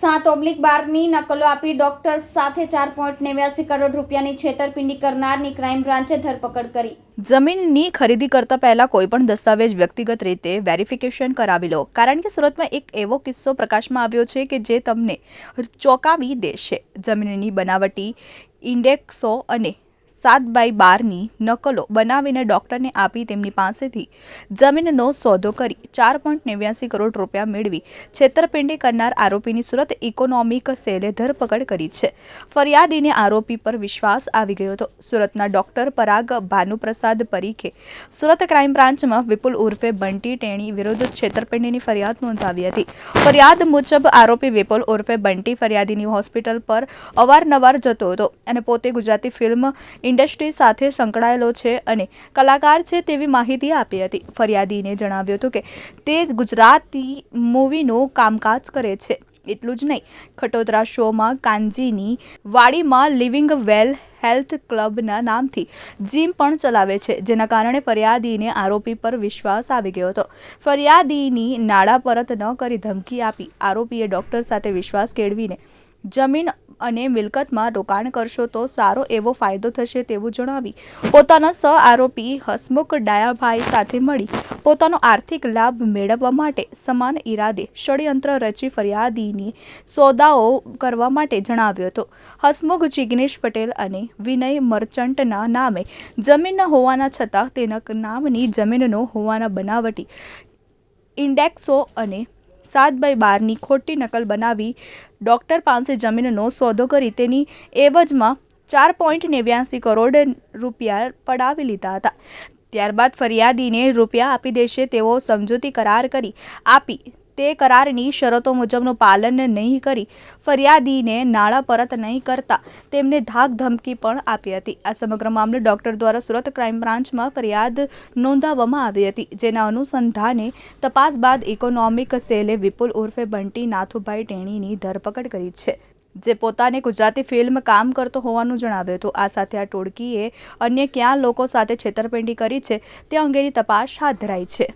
સાત ઓબ્લિક બારની નકલો આપી ડોક્ટર સાથે ચાર પોઈન્ટ નેવ્યાસી કરોડ રૂપિયાની છેતરપિંડી કરનારની ક્રાઇમ બ્રાન્ચે ધરપકડ કરી. જમીનની ખરીદી કરતા પહેલા કોઈપણ દસ્તાવેજ વ્યક્તિગત રીતે વેરિફિકેશન કરાવી લો. કારણ કે સુરતમાં એક એવો કિસ્સો પ્રકાશમાં આવ્યો છે કે જે તમને ચોંકાવી દેશે. જમીનની બનાવટી ઇન્ડેક્સો અને સાત બાય બારની નકલો બનાવીને ડૉક્ટરને આપી તેમની પાસેથી જમીનનો સોદો કરી ચાર પોઈન્ટ નેવ્યાસી કરોડ રૂપિયા મેળવી છેતરપિંડી કરનાર આરોપીની સુરત ઇકોનોમિક સેલે ધરપકડ કરી છે. ફરિયાદીને આરોપી પર વિશ્વાસ આવી ગયો હતો. સુરતના ડોક્ટર પરાગ ભાનુપ્રસાદ પરીખે સુરત ક્રાઇમ બ્રાન્ચમાં વિપુલ ઉર્ફે બંટી ટેણી વિરુદ્ધ છેતરપિંડીની ફરિયાદ નોંધાવી હતી. ફરિયાદ મુજબ આરોપી વિપુલ ઉર્ફે બંટી ફરિયાદીની હોસ્પિટલ પર અવારનવાર જતો હતો અને પોતે ગુજરાતી ફિલ્મ ઇન્ડસ્ટ્રી સાથે સંકળાયેલો છે અને કલાકાર છે તેવી માહિતી આપી હતી. ફરિયાદીને જણાવ્યું હતું કે તે ગુજરાતી મૂવીનું કામકાજ કરે છે. એટલું જ નહીં, ખટોદરા શોમાં કાંજીની વાડીમાં લિવિંગ વેલ હેલ્થ ક્લબના નામથી જીમ પણ ચલાવે છે, જેના કારણે ફરિયાદીને આરોપી પર વિશ્વાસ આવી ગયો હતો. ફરિયાદીની નાણાં પરત ન કરી ધમકી આપી આરોપીએ ડૉક્ટર સાથે વિશ્વાસ કેળવીને જમીન અને મિલકતમાં રોકાણ કરશો તો સારો એવો ફાયદો થશે તેવું જણાવી પોતાના સહ આરોપી હસમુખ ડાયાભાઈ સાથે મળી પોતાનો આર્થિક લાભ મેળવવા માટે સમાન ઈરાદે ષડયંત્ર રચી ફરિયાદીની સોદાઓ કરવા માટે જણાવ્યો હતો. હસમુખ જિગ્નેશ પટેલ અને વિનય મર્ચન્ટના નામે જમીન હોવાના છતાં તેના નામની જમીનનો હોવાના બનાવટી ઇન્ડેક્સો અને સાત બાય બારની ખોટી નકલ બનાવી ડૉક્ટર પાસે જમીનનો સોદો કરી તેની એવજમાં ચાર પોઈન્ટ નેવ્યાસી કરોડ રૂપિયા પડાવી લીધા હતા. ત્યારબાદ ફરિયાદીને રૂપિયા આપી દેશે તેવો સમજૂતી કરાર કરી આપી. તે કરારની શરતો મુજબનું પાલન નહીં કરી, ફરિયાદીને નાણાં પરત નહીં કરતા તેમને ધાક ધમકી પણ આપી હતી. આ સમગ્ર મામલે ડોક્ટર દ્વારા સુરત ક્રાઇમ બ્રાન્ચમાં ફરિયાદ નોંધાવવામાં આવી હતી, જેના અનુસંધાને તપાસ બાદ ઇકોનોમિક સેલે વિપુલ ઉર્ફે બંટી નાથુભાઈ ટેણીની ધરપકડ કરી છે, જે પોતાને ગુજરાતી ફિલ્મ કામ કરતો હોવાનું જણાવ્યું હતું. આ સાથે આ ટોળકીએ અન્ય ક્યાં લોકો સાથે છેતરપિંડી કરી છે તે અંગેની તપાસ હાથ ધરાઈ છે.